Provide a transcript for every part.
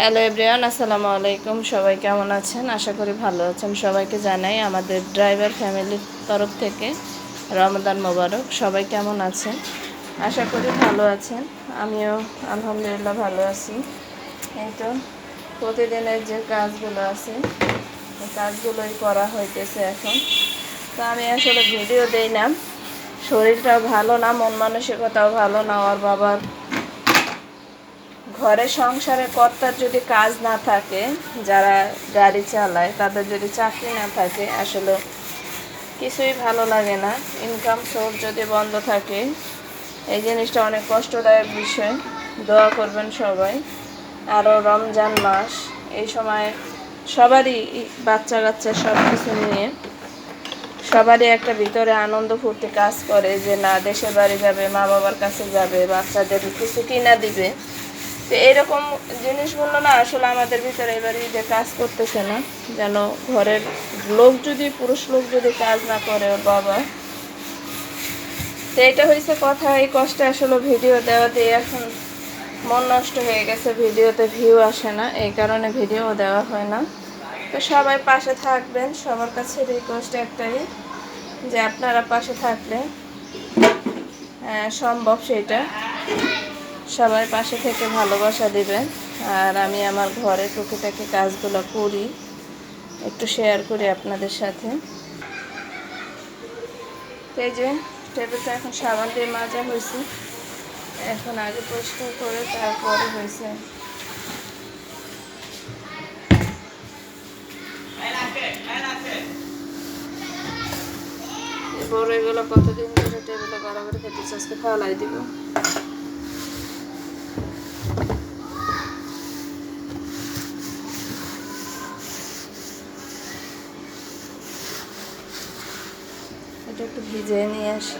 Hello everyone, আসসালামু আলাইকুম। সবাই কেমন আছেন? আশা করি ভালো আছেন। সবাইকে জানাই আমাদের ড্রাইভার ফ্যামিলির তরফ থেকে রমদান মোবারক। সবাই কেমন আছেন? আশা করি ভালো আছেন। আমিও আলহামদুলিল্লাহ ভালো আছি। এই তো প্রতিদিনের যে কাজগুলো আছে, এই কাজগুলোই করা হইতেছে এখন। তো আমি আসলে ভিডিও দেই না। শরীরটাও ভালো না, মন মানসিকতাও ভালো না, ওর বাবার ঘরে সংসারে কর্তার যদি কাজ না থাকে, যারা গাড়ি চালায়, তাদের যদি চাকরি না থাকে, আসলে কিছুই ভালো লাগে না। ইনকাম সোর্স যদি বন্ধ থাকে, এই জিনিসটা অনেক কষ্টদায়ক বিষয়। দোয়া করবেন সবাই। আরও রমজান মাস, এই সময় সবারই বাচ্চা কাচ্চা সব কিছু নিয়ে সবারই একটা ভিতরে আনন্দ ফুর্তি কাজ করে যে, না, দেশের বাড়ি যাবে মা বাবার কাছে যাবে, বাচ্চাদের কিছু কিনা দিবে। তো এরকম জিনিসগুলো না আসলে আমাদের ভিতরে এবারে যে কাজ করতেছে না যেন ঘরের লোক যদি পুরুষ লোক যদি কাজ না করে ওর বাবা। তো এটা হয়েছে কথা এই কষ্টে আসলে ভিডিও দেওয়া দিয়ে এখন মন নষ্ট হয়ে গেছে ভিডিওতে ভিউ আসে না এই কারণে ভিডিও দেওয়া হয় না। তো সবাই পাশে থাকবেন সবার কাছে রিকোয়েস্ট একটাই যে আপনারা পাশে থাকলে আহ, সম্ভব সেটা। সবাই পাশে থেকে ভালোবাসা দিবেন। আর আমি আমার ঘরে টুকিটাকি কাজগুলো করি, একটু শেয়ার করি আপনাদের সাথে। এই যে টেবিলটা এখন সাবান দিয়ে মাজা হয়েছে। এখন আগে পরিষ্কার করে তারপরে হয়েছে। বড় এগুলো কতদিন ধরে টেবিলে গড়াগড়ি খেতেছে আজকে ফালাই দিব। এটা একটু ভিজিয়ে নিয়ে আসি।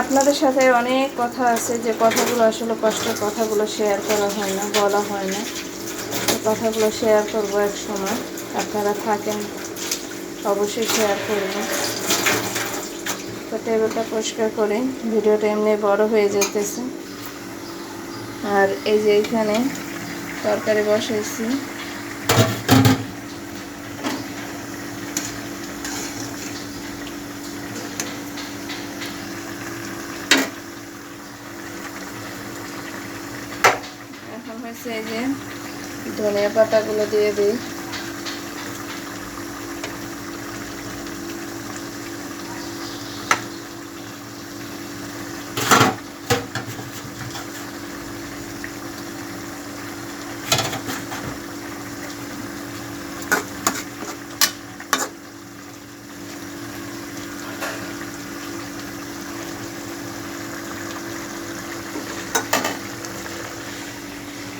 আপনাদের সাথে অনেক কথা আছে যে কথাগুলো আসলে কষ্টের কথাগুলো শেয়ার করা হয় না, বলা হয় না। কথাগুলো শেয়ার করব এক সময়। আপনারা থাকেন, অবশ্যই শেয়ার করবেন তো টেবিলটা পরিষ্কার করে, ভিডিওটা এমনি বড় হয়ে যেতেছে। আর এই যে এখানে তরকারি বসাইছি। হয়েছে এই যে ধনিয়া পাতাগুলো দিয়ে দিই।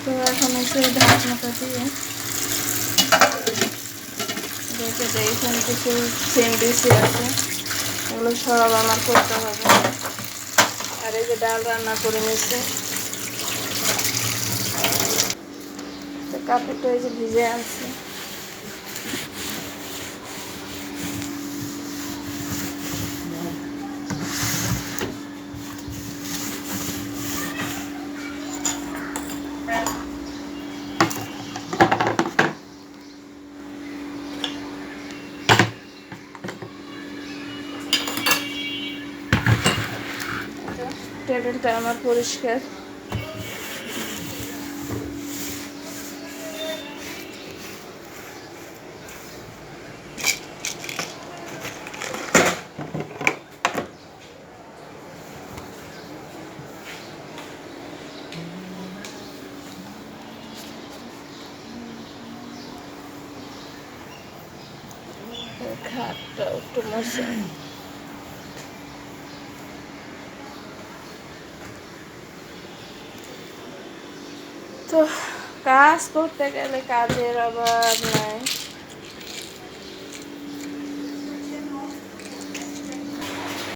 তো এখন একটু ঢাকনাটা দিয়ে দেখে যে এখানে কিছু বেশি আছে। ওগুলো সব আমার করতে হবে। আর এই যে ডাল রান্না করে নিচ্ছে কাপড়টা এই যে ভিজে আনছে তো টেবিলটা আমার পরিষ্কার। খাটটা একটু মশা তো কাজ করতে গেলে কাজের অভাব নাই।